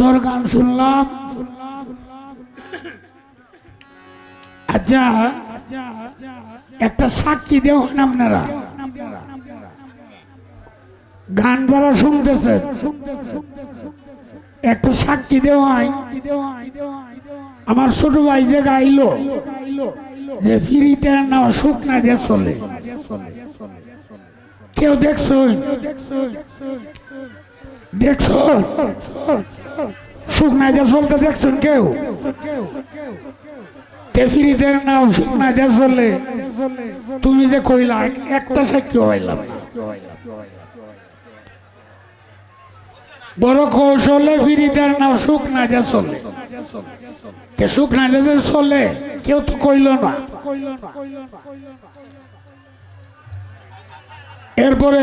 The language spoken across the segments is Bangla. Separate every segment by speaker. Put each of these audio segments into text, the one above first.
Speaker 1: সুন্দর গান শুনলাম। আচ্ছা একটা সাক্ষী দেওয়ান আপনারা? গান যারা শুনতেছে, একটা সাক্ষী দেওয়াই আমার ছোট ভাই যে গাইলো, যে ফিরিতে না, শুকনা দিয়ে চলে। কেউ দেখছ দেখছ? শুকনা দিয়ে চলতে দেখছেন কেউ? তে ফিরিতে নাও শুকনা দিয়ে চলে তুমি যে কইলা একটা সাক্ষী হইলাম বড় কৌশলে ফিরিদার নাও সুখ না যা চলে কে সুখ যা যে চলে কেউ তো কইল না। এরপরে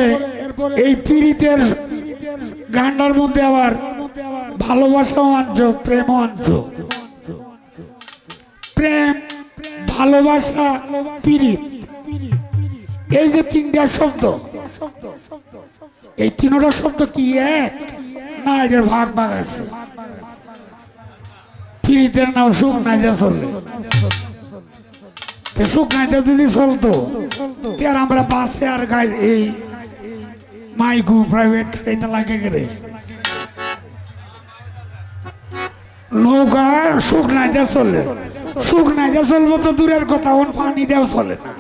Speaker 1: এই পীড়িতের গান্ডার মধ্যে আবার ভালোবাসাও আনছ প্রেমও আনছ। প্রেম, ভালোবাসা এই যে তিনটা শব্দ, এই তিনটা শব্দ কি এক? না, এদের ভাগ ভাগ আছে। ফিরিতের নাম সুখ নাই যা চললে তে সুখ নাই যা যদি চলতো আর আমরা বাসে আর গাই এই মাইকু প্রাইভেট গাড়িতে লাগে গেলে নৌকা সুখ নাই যা চলে। সুখ নাই যা চলবো তো দূরের কথা ওন পানি দেও চলে। না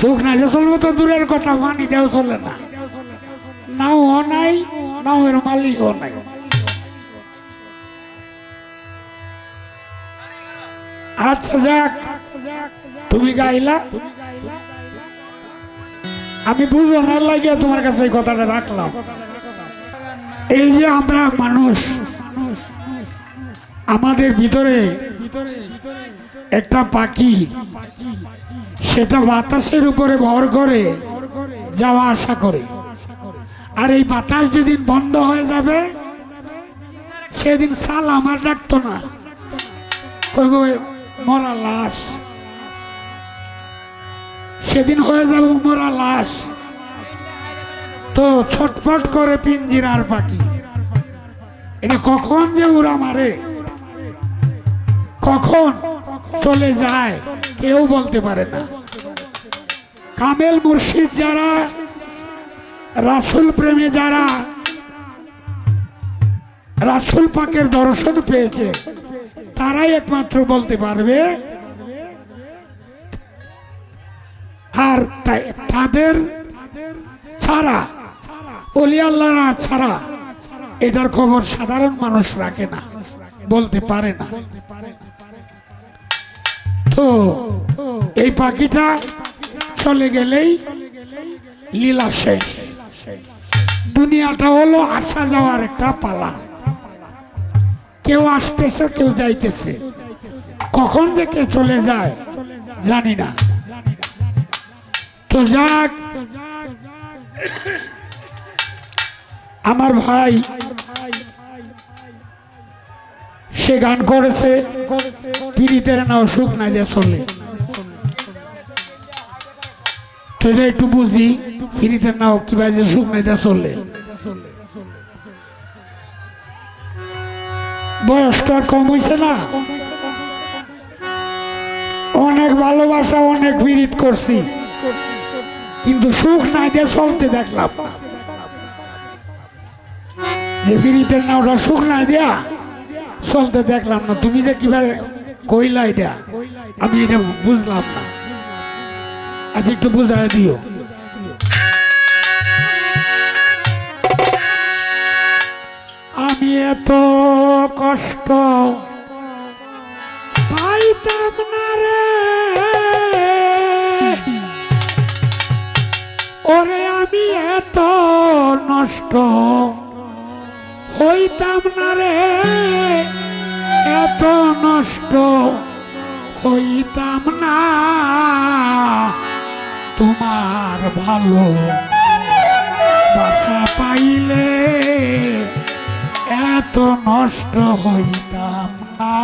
Speaker 1: সুখ নাই যে চলবো তো দূরের কথা, পানি দেও চলে না। নাও ও নাই, নাও এর মালিক ও নাই। আচ্ছা যাক, তুমি গাইলা? আমি বুঝো না লাগিয়ে তোমার কাছে এই কথাটা রাখলাম। এই যে আমরা মানুষ, আমাদের ভিতরে একটা পাখি, সেটা বাতাসের উপরে ভর করে যাওয়া আশা করে। আর এই বাতাস যেদিন বন্ধ হয়ে যাবে, সেদিন সাল আমার ডাকতো না। মরা লাশ। সেদিন হয়ে যাবে মরা লাশ। তো ছটফট করে পিঞ্জিরার পাখি। এটা কখন যে উড়া মারে? কখন চলে যায় কেউ বলতে পারে না। কামেল মুর্শিদ যারা, রাসুল প্রেমে যারা, রাসুল পাকের দর্শন পেয়েছে, তারাই একমাত্র বলতে পারবে আর তাদের ছাড়া, অলি ছাড়া এটার খবর সাধারণ মানুষ রাখে না, বলতে পারে না। তো এই পাখিটা চলে গেলেই লীলা শেষ। দুনিয়াটা হলো আসা যাওয়ার একটা পালা। কেউ আসতেছে, কেউ যাইতেছে। কখন যে কে চলে যায় জানি না। তো যাক। আমার ভাই, সে গান করেছে, পীড়িতের নাও সুখ না যে চলে। তো এটা একটু বুঝি, পীড়িতের নাও কি বাজে সুখ না যে চলে। বয়সটা কম হয়েছে না? অনেক ভালোবাসা, অনেক পীড়িত করছি। কিন্তু সুখ নাই দিয়ে চলতে দেখলাম না। যে পীড়িতের নাওটা সুখ নাই দেয়া চলতে দেখলাম না। তুমি যে কীভাবে কইলা এটা, আমি এটা বুঝলাম না। আজ একটু বুঝাই দিও। আমি এত কষ্ট ওরে আমি এত নষ্ট হইতাম না রে, এত নষ্ট হইতাম না। তোমার ভালো বাসা পাইলে এত নষ্ট হইতাম না।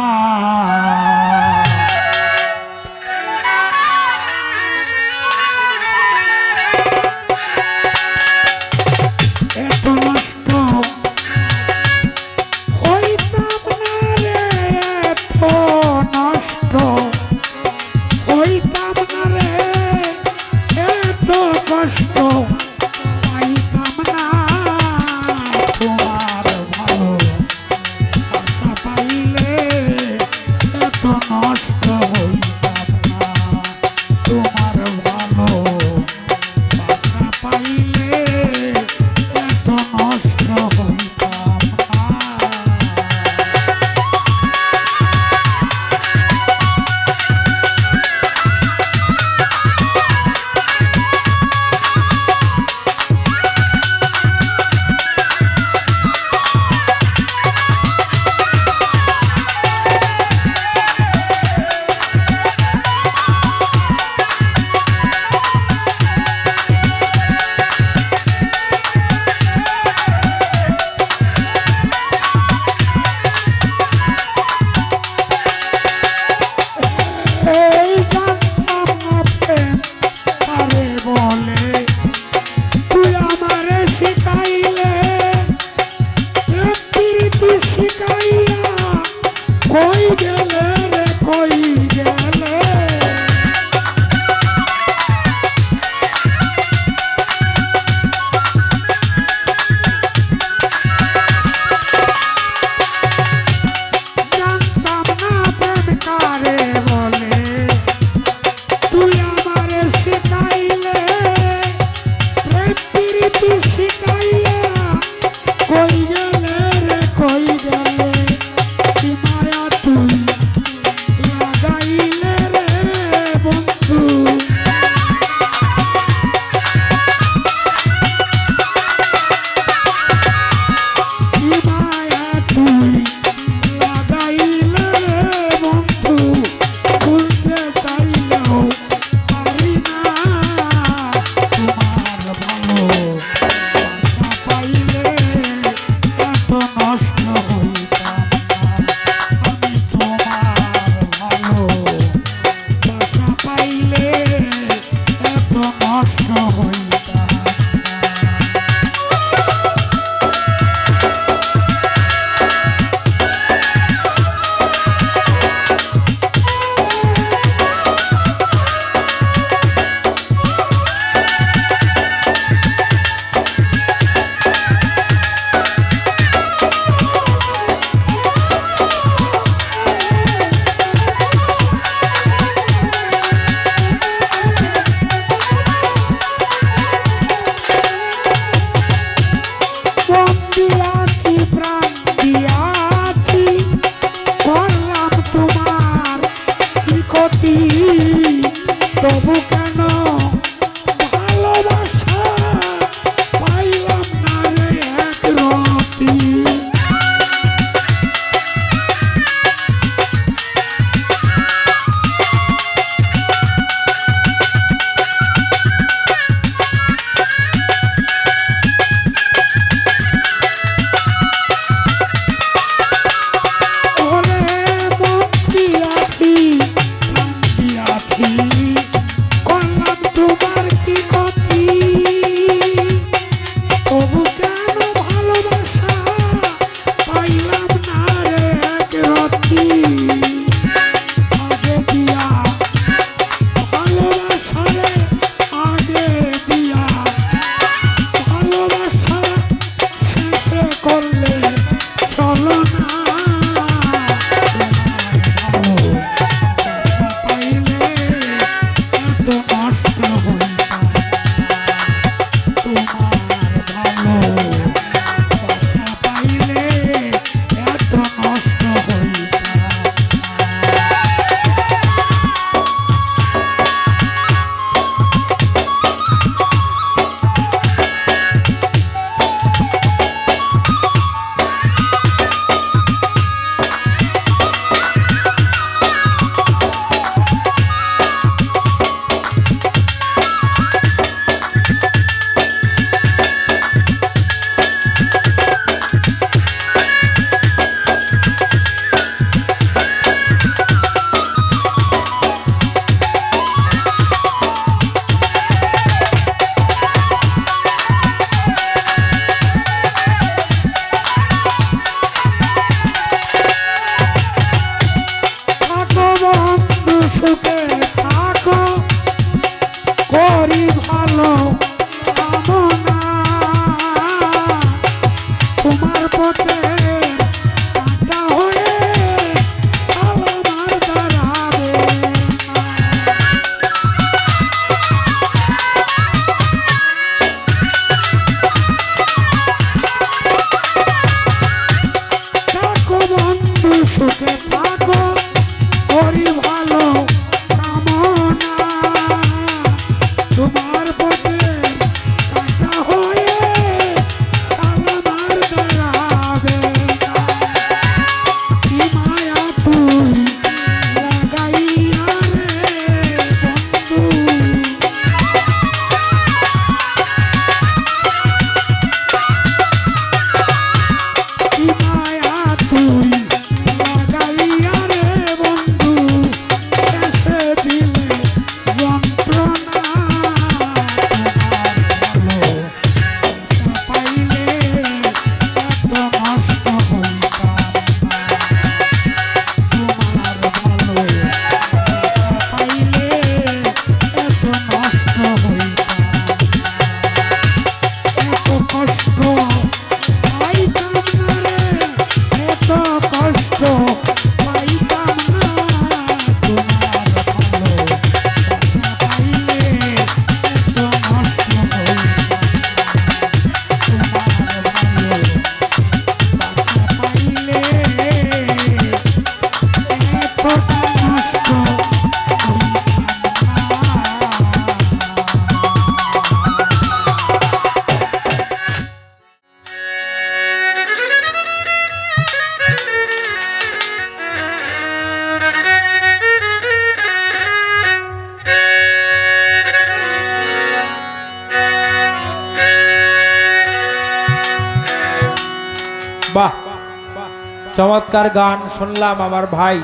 Speaker 2: চমৎকার গান শুনলাম আমার ভাই।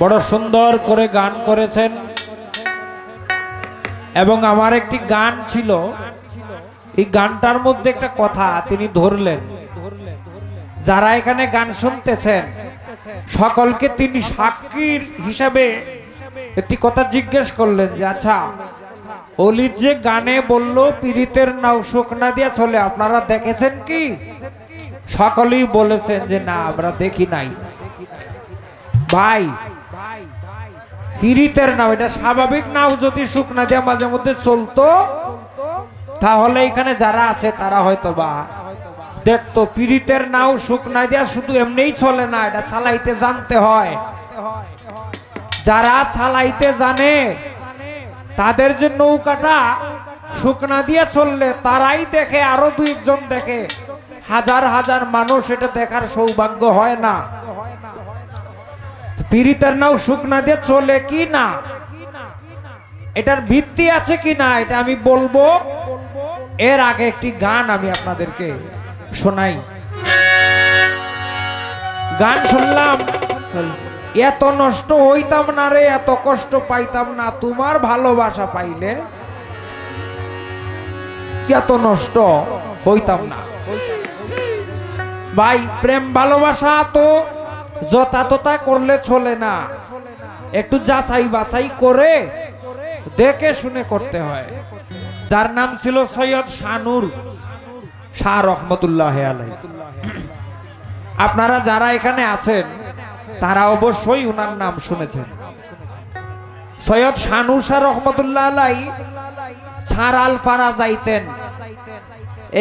Speaker 2: বড় সুন্দর করে গান করেছেন। এবং আমার একটি গান ছিল। এই গানটার মধ্যে একটা কথা তিনি ধরলেন। যারা এখানে গান শুনতেছেন, সকলকে তিনি সাক্ষীর হিসাবে একটি কথা জিজ্ঞেস করলেন যে আচ্ছা অলির যে গানে বলল পীড়িতের নাও শুকনা দিয়া চলে, আপনারা দেখেছেন কি? সকলেই বলেছেন যে না, আমরা দেখি নাই। ভাই পীড়িতের নাও, এটা স্বাভাবিক নাও যদি শুকনা দিয়া মাঝে মধ্যে চলতো, তাহলে এখানে যারা আছে, তারা হয়তো বা দেখতো পীড়িতের নাও, শুকনা দিয়া শুধু এমনিই চলে না, এটা চালাইতে জানতে হয়। যারা চালাইতে জানে, তাদের যে নৌকাটা শুকনা দিয়ে চললে, তারাই দেখে, আরও দুইজন দেখে। হাজার হাজার মানুষ এটা দেখার সৌভাগ্য হয় না। পীড়িতের নাও শুকনা দিয়ে চলে কি না? এটার ভিত্তি আছে কি না? এটা আমি বলব। এর আগে একটি গান আমি আপনাদেরকে শোনাই। গান শুনলাম, এত নষ্ট হইতাম না রে, এত কষ্ট পাইতাম না, তোমার ভালোবাসা পাইলে এত নষ্ট হইতাম না? ভাই, প্রেম ভালোবাসা তো যতা ততা করলে চলে না। একটু যাচাই বাছাই করে দেখে শুনে করতে হয়। যার নাম ছিল সৈয়দ শানুর। শাহ রহমতুল্লাহ আলাই আপনারা যারা এখানে আছেন, তারা অবশ্যই উনার নাম শুনেছেন। সৈয়দ শানুর শাহ রহমতুল্লাহ আলাই ছাড়াল পাড়া যাইতেন।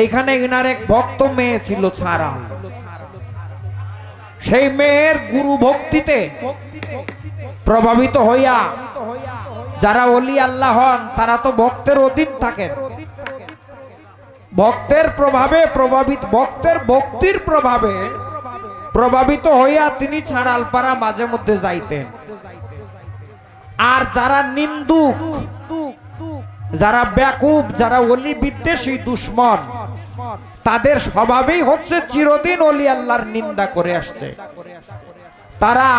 Speaker 2: এইখানে ইনার এক ভক্ত মেয়ে ছিল ছাড়াল। সেই মেয়ের গুরু ভক্তিতে প্রভাবিত হইয়া যারা অলি আল্লাহ হন, তারা তো ভক্তের অধীন থাকেন। ভক্তের প্রভাবে প্রভাবিত, ভক্তের ভক্তির প্রভাবে প্রভাবিত হইয়া তিনি ছাড়ালপাড়া মাঝে মধ্যে যাইতেন। আর যারা নিন্দুক যারা ব্যাকুব, যারা অলি বিদ্বেষী, দুশ্মন, তাদের স্বভাবেই হচ্ছে চিরদিন অলি আল্লাহর নিন্দা করে আসছে। তারা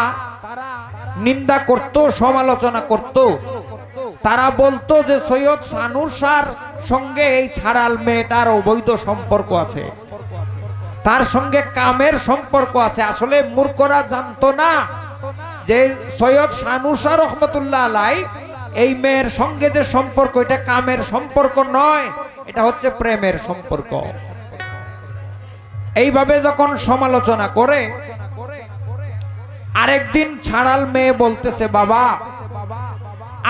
Speaker 2: নিন্দা করত, সমালোচনা করত। তারা বলতো যে সৈয়দ সানুসার সঙ্গে এই ছাড়াল মেয়েটার অবৈধ সম্পর্ক আছে। তার সঙ্গে কামের সম্পর্ক আছে। আসলে মূর্খরা জানতো না যে সৈয়দ সানুসা রহমতুল্লাহ আলাই এই মেয়ের সঙ্গে যে সম্পর্ক, এটা কামের সম্পর্ক নয়, এটা হচ্ছে প্রেমের সম্পর্ক। এইভাবে যখন সমালোচনা করে, আরেকদিন ছাড়াল মেয়ে বলতেছে, বাবা,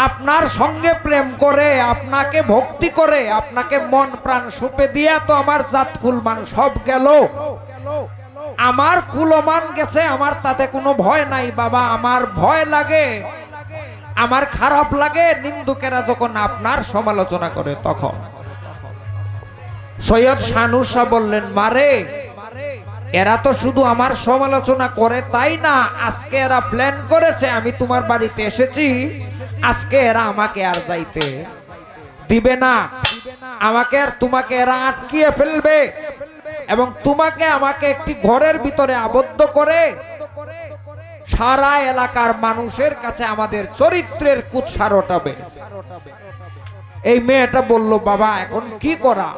Speaker 2: আপনার সঙ্গে প্রেম করে, আপনাকে ভক্তি করে, আপনাকে মন প্রাণ সুপে দিয়া তো আমার জাত কুলমান সব গেল। আমার কুলমান গেছে, আমার তাতে কোনো ভয় নাই, বাবা, আমার ভয় লাগে। আমার খারাপ লাগে, নিন্দুকেরা যখন আপনার সমালোচনা করে তখন। সৈয়দ শানুসা বললেন, মারে, এরা তো শুধু আমার সমালোচনা করে তাই না, আজকে এরা প্ল্যান করেছে, আমি তোমার বাড়িতে এসেছি, আজকে এরা আমাকে আর যাইতে দিবে না। আমাকে আর তোমাকে এরা আটকিয়ে ফেলবে এবং তোমাকে আমাকে একটি ঘরের ভিতরে আবদ্ধ করে সারা এলাকার মানুষের কাছে আমাদের চরিত্রের কুৎসার ওঠাবে এই মেয়েটা বলল, বাবা, এখন কি করা?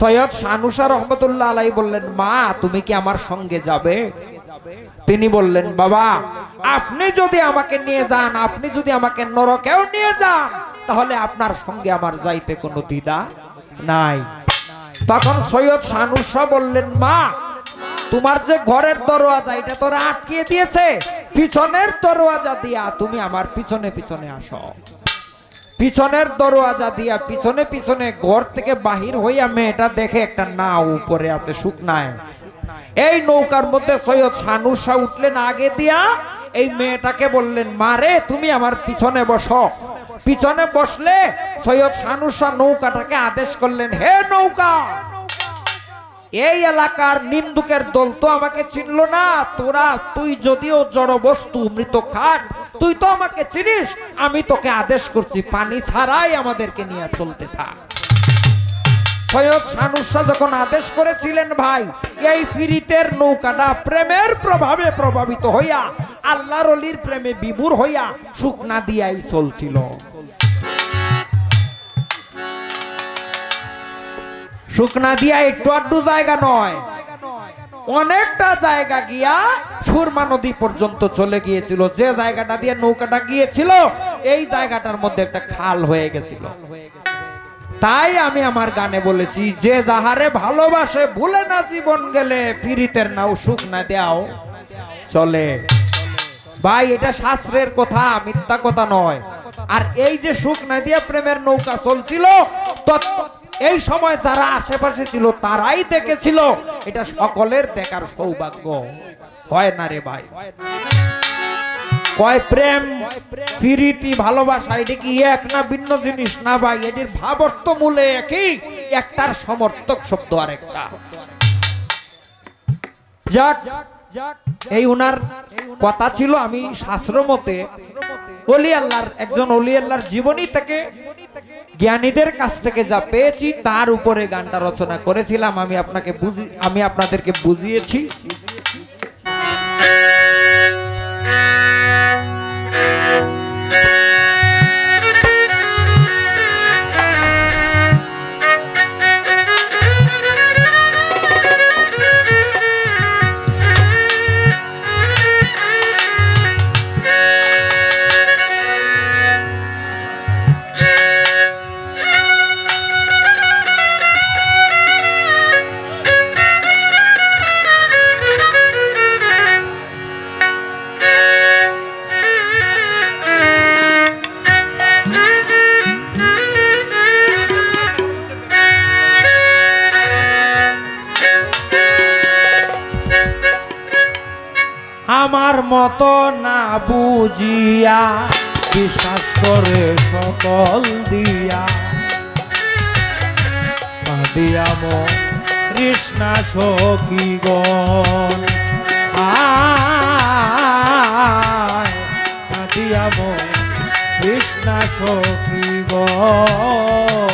Speaker 2: সৈয়দ শানুসা রহমতুল্লাহ আলাই বললেন, মা, তুমি কি আমার সঙ্গে যাবে? তিনি বললেন, বাবা, আপনি যদি আমাকে নিয়ে যান, আপনি যদি আমাকে নরকেও নিয়ে যান, তাহলে আপনার সঙ্গে আমার যাইতে কোনো দ্বিধা নাই। তখন সৈয়দ শানুসা বললেন, মা তোমার যে ঘরের দরওয়াজা, এটা তোরা আটকিয়ে দিয়েছে। পিছনের দরওয়াজা দিয়া তুমি আমার পিছনে পিছনে আসো। পিছনের দরওয়াজা দিয়া পিছনে পিছনে ঘর থেকে বাহির হইয়া মেয়েটা দেখে একটা নাও উপরে আছে শুকনায়। এই নৌকার মধ্যে সৈয়দ শানুসা উঠলেন আগে দিয়া। এই মেয়েটাকে বললেন মারে তুমি আমার পিছনে বসো। পিছনে বসলে সৈয়দ শানুসা নৌকাটাকে আদেশ করলেন, হে নৌকা এই এলাকার নিন্দুকের দল তো আমাকে চিনল না। তোরা, তুই যদিও জড় বস্তু মৃত খাট, তুই তো আমাকে চিনিস। আমি তোকে আদেশ করছি, পানি ছাড়াই আমাদেরকে নিয়ে চলতে থাক। যখন আদেশ করেছিলেন ভাই, এই পীড়িতের নৌকাটা প্রেমের প্রভাবে প্রভাবিত হইয়া, আল্লাহর অলির প্রেমে বিভোর হইয়া শুকনা দিয়াই চলছিল। শুকনা দিয়া একটু আড্ডু জায়গা নয়। অনেকটা জায়গা গিয়া সুরমা নদী পর্যন্ত চলে গিয়েছিল। যে জায়গাটা দিয়ে নৌকাটা গিয়েছিল, এই জায়গাটার মধ্যে একটা খাল হয়ে গেছিল। তাই আমি আমার গানে বলেছি, যে যাহারে ভালোবাসে, ভুলে না জীবন গেলে পীড়িতের নাও সুখ না দেও চলে। ভাই, এটা শাস্ত্রের কথা, মিথ্যা কথা নয়। আর এই যে সুখ না দিয়া প্রেমের নৌকা চলছিল, তৎ- এই সময় যারা আশেপাশে ছিল, তারাই দেখেছিল, এটা সকলের দেখার সৌভাগ্য। হয় না রে ভাই? কয় প্রেম প্রীতি ভালোবাসা, এটা কি এক না ভিন্ন জিনিস? না ভাই, এটির ভাব অর্থ মূলে একই, একটার সমর্থক শব্দ আরেকটা। যাক, এই উনার কথা ছিল, আমি শাস্ত্র মতে অলি আল্লাহর, একজন অলি আল্লাহর জীবনী থেকে জ্ঞানীদের কাছ থেকে যা পেয়েছি, তার উপরে গানটা রচনা করেছিলাম। আমি আপনাকে বুঝি আমি আপনাদেরকে বুঝিয়েছি। দিয়া মো কৃষ্ণা সখী গণ। দিয়া মো কৃষ্ণা সখী গণ।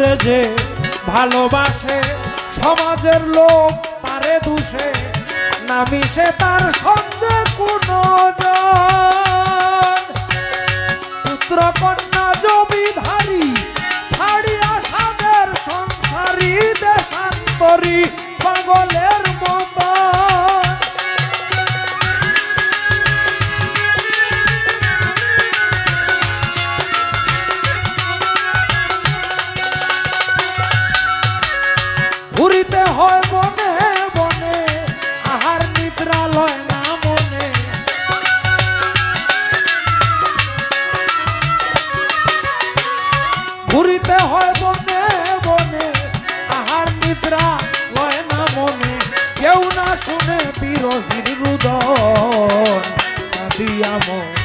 Speaker 2: বন্ধুরে যে ভালোবাসে, সমাজের লোক তারে দুষে নামিসে তার সঙ্গে কোনো পুত্র কন্যা জমিধারী ছাড়িয়া সাদের সংসারী দেশান্তরী পাগলের মতো ঘুরিতে হয় বনে বনে আহার নিদ্রা লয় না মনে। কেউ না শুনে বিরহীর রুদন, কাঁদিয়া মন